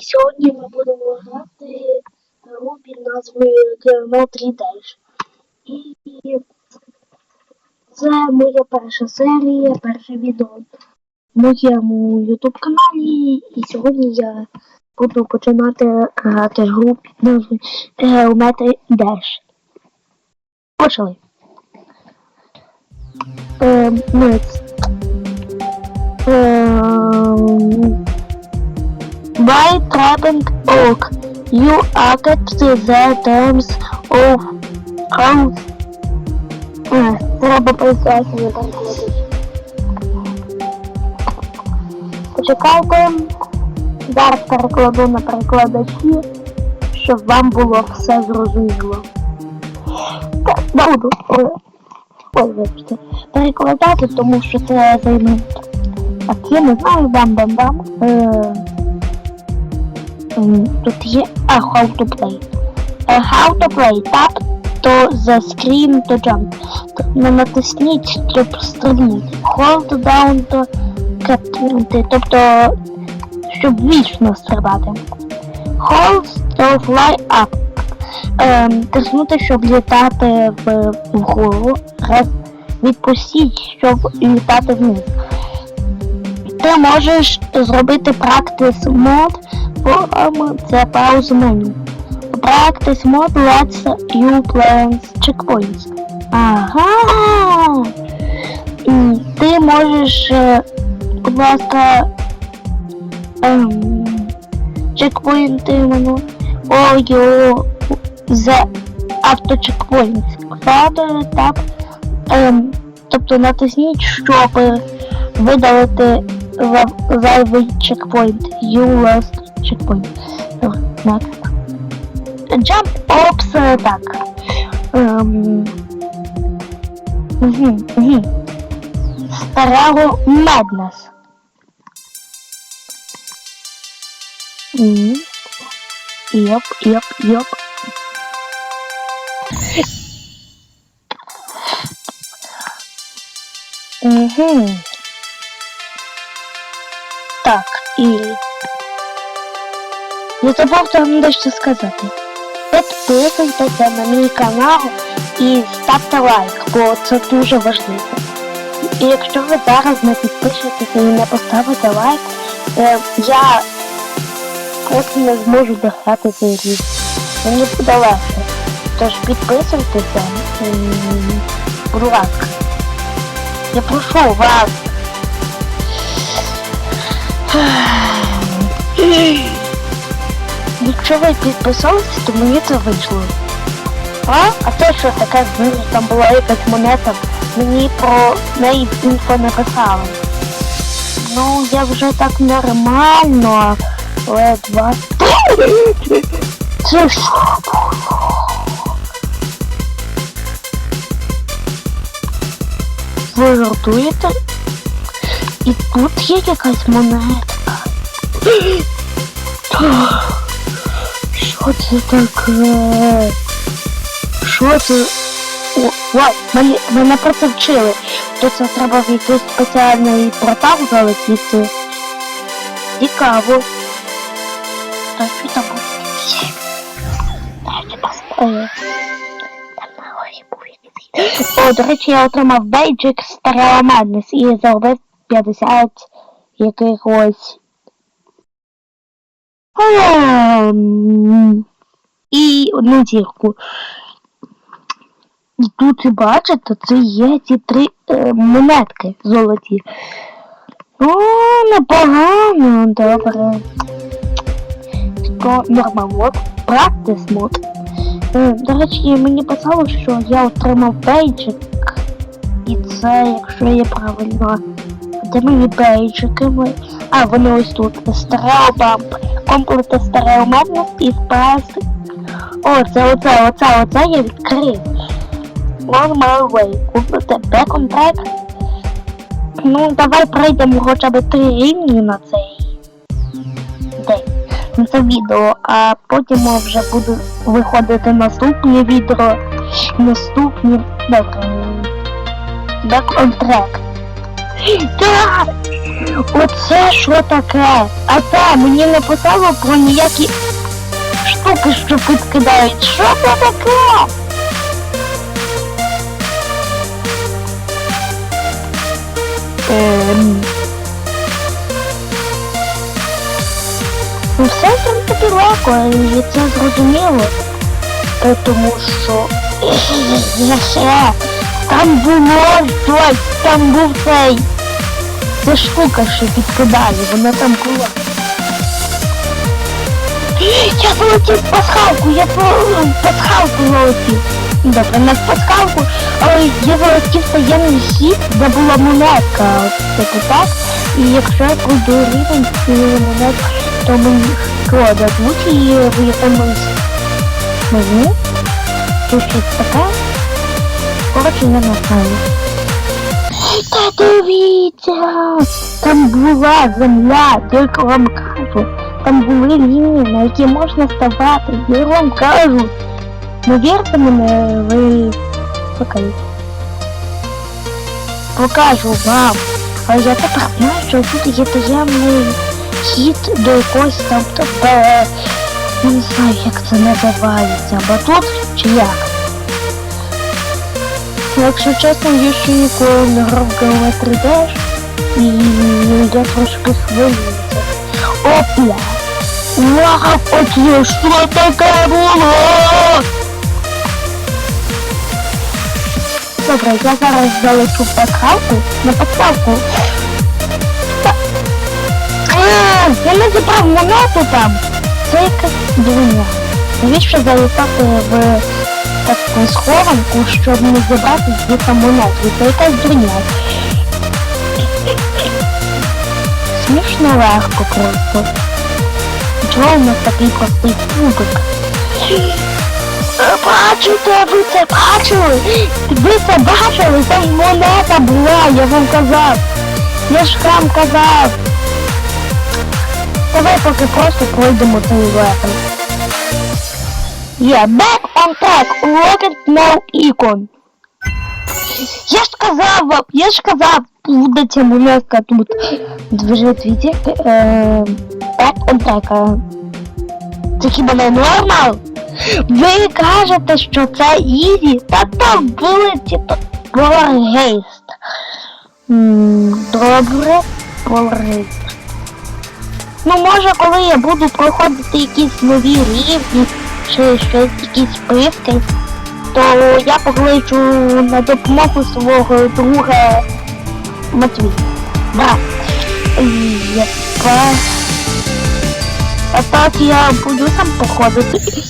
І сьогодні ми будемо грати гру під назвою Кермо 3 Dash. І це моя перша серія, перше відео в моєму YouTube каналі. І сьогодні я буду починати грати гру під назвою Geometry Dash. Почали. Е, ми By Trabant Oak, you agreed to the terms of how... Е, Треба. Почекайте. Зараз перекладу на перекладачі, щоб вам було все зрозуміло. Так, буду. Ой, вибачте. Перекладати, тому що це займе так, я не знаю, бам-бам-бам. Е, Тут є а, how to play. Е, How to play. Tap to the screen to jump. Не натисніть, щоб стрибнути. Hold down to capture. Тобто, щоб вічно стрибати. Hold to fly up. Ем, Тиснути, щоб літати в, вгору. Раз. Відпустіть, щоб літати вниз ти можеш зробити practice mode, форм це паузу меню. Practice mode lets you play checkpoints. Ага. І ти можеш, е, будь ласка, ем, чекпоінти мену. The auto checkpoints. Further tap, ем, тобто натисніть, щоб видалити за- зайвий чекпоінт. You lost Oh, Next. Jump Ops, е, так. Ем. Угу, угу. Старого Madness. М. Йоп, йоп, йоп. Угу. Так, і. Не забувте вам дещо сказати. Підписуйтеся на мій канал і ставте лайк, бо це дуже важливо. І якщо ви зараз не підпишетеся і не поставите лайк, е, я просто не зможу дограти цей рік. Мені буде легше. Тож підписуйтеся, будь ласка. Я прошу вас. Якщо ви підписалися, то мені це вийшло. А? А це що таке там була якась монета, мені про неї інфо не писали. Ну, я вже так нормально, ледве. Це що? Ви жартуєте? І тут є якась монетка. Що це таке? Що це? О, вау, мене, мене про це вчили. То це треба в якийсь спеціальний портал залетіти. Цікаво. Та що там буде? Дайте був. О, до речі, я отримав бейджик Madness і заробив 50 якихось І одну зірку. І тут бачите, це є ці три е, монетки золоті. О, непогано, добре. Норма мод, практис мод. Е, до речі, мені писало, що я отримав бейджик. І це, якщо я правильно. Де мої бейджики? А, вони ось тут. Стерео бамп. Комплект стерео і спас. О, це оце, оце, оце я відкрив. My way. Купити on track. Ну, давай пройдемо хоча б три рівні на цей день. На це відео, а потім вже буду виходити наступні відео. Наступні. Back on track. Так! Оце що таке? А те мені не писало про ніякі штуки, що підкидають. Що це таке? Ем... Ну все там таки легко, і це зрозуміло. Е, Тому що ще там було щось, там був цей. Це штука, що підкидає, вона там була. Я полетів в пасхалку, я пасхалку залетів. Добре, в пасхалку, але я залетів таємний хід, де була монетка, типу так. І якщо я пройду рівень цієї монетки, то мені що дадуть і в якомусь мені. Чи щось таке? Коротше, я знаю. Та дивіться! Там була земля, тільки вам кажу. Там були лінії, на які можна ставати. Я вам кажу. Не вірте мене, ви покажіть. Покажу вам. Але я тепер знаю, що тут є таємний хід до якогось там тебе. Я не знаю, як це називається. Батут чи як? Якщо чесно, я ще ніколи не грав Geometry Dash і я трошки хвилююся. Опля! Вау, оце що таке було? Добре, я зараз залечу в пасхалку на пасхалку. Та... А, я не забрав монету там. Це якась дуня. Навіщо залітати в таку схованку, щоб не забрати звідти монету? Це якась дуня. Смішно легко просто. Чого у нас такий простий кубик? Бачите, ви це бачили? Ви це бачили? Там монета була, я вам казав. Я ж вам казав. Давай поки просто пройдемо цей левел. Є, back on track, rocket now icon. Я ж казав вам, я ж казав, буде ця монетка тут. Вже твіті. Е, back on track. Це хіба не нормал? Ви кажете, що це ізі? Та там були типу поларгейст. Добре, поларгейст. Ну, може, коли я буду проходити якісь нові рівні, чи щось, якісь списки, то я покличу на допомогу свого друга Матвій. Да. Яка... А так я буду там походити.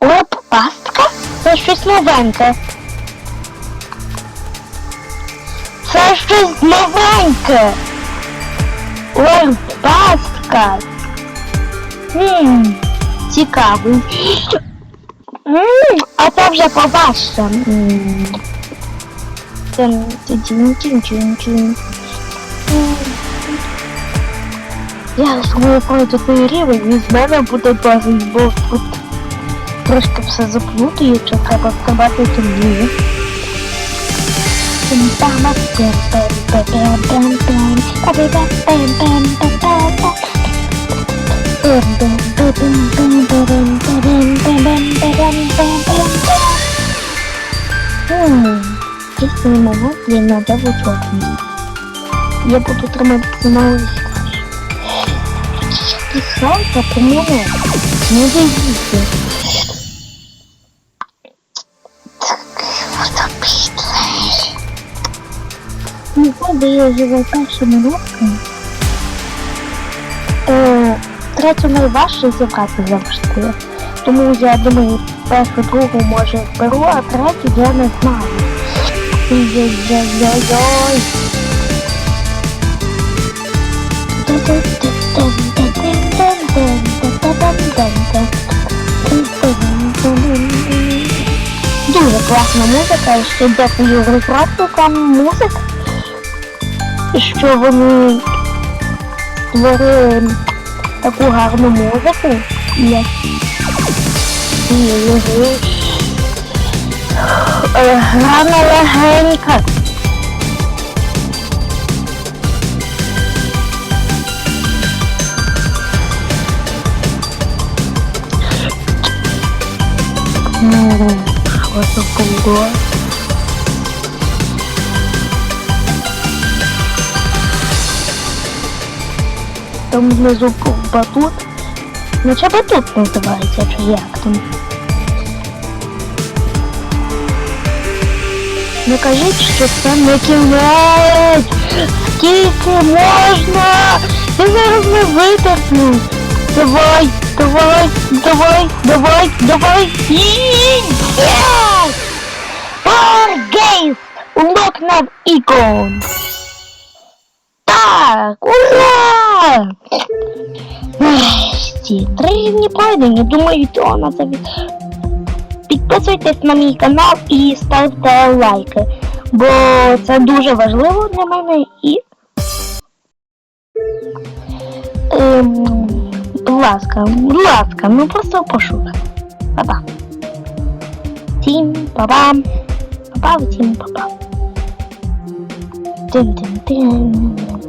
Оп, пастка? Це щось новеньке. Це щось новеньке. Ой, пастка. Хм, цікавий. М, А це вже поважче. М. Тин, тин, тин, тин, тин, тин. М. Я свою пройду той рівень, і з мене буде досить, бо тут трошки все заплутується, треба вкривати темні. Чистий момент я надо вичокнути. Я буду триматися на усі. Писалка, по-моему, не дивіться. Не знаю, я живу першими роками. Е, третю найважче зібрати завжди. Тому я думаю, першу другу може беру, а третю я не знаю. Ой-ой-ой-ой-ой. Дуже класна музика, і ще дякую розробникам музик, що вони створили таку гарну музику. Блять. Грана легенька. Ну, хваток голос. Там внизу батут. Ну чи батут називається, чи як там? Не кажіть, що це не кінець! Скільки можна? Я зараз не витерплю. Давай, давай, давай, давай, давай. Ні! Паргейс! Unlock nav icon! Так, ура! Ех, Ці три рівні пройдені, думаю, то на це від... Підписуйтесь на мій канал і ставте лайки, бо це дуже важливо для мене і. Ем, будь ласка, будь ласка, ну просто прошу. Па-па. Всім па-па. Па-па, всім па-па. Тин-тин-тин.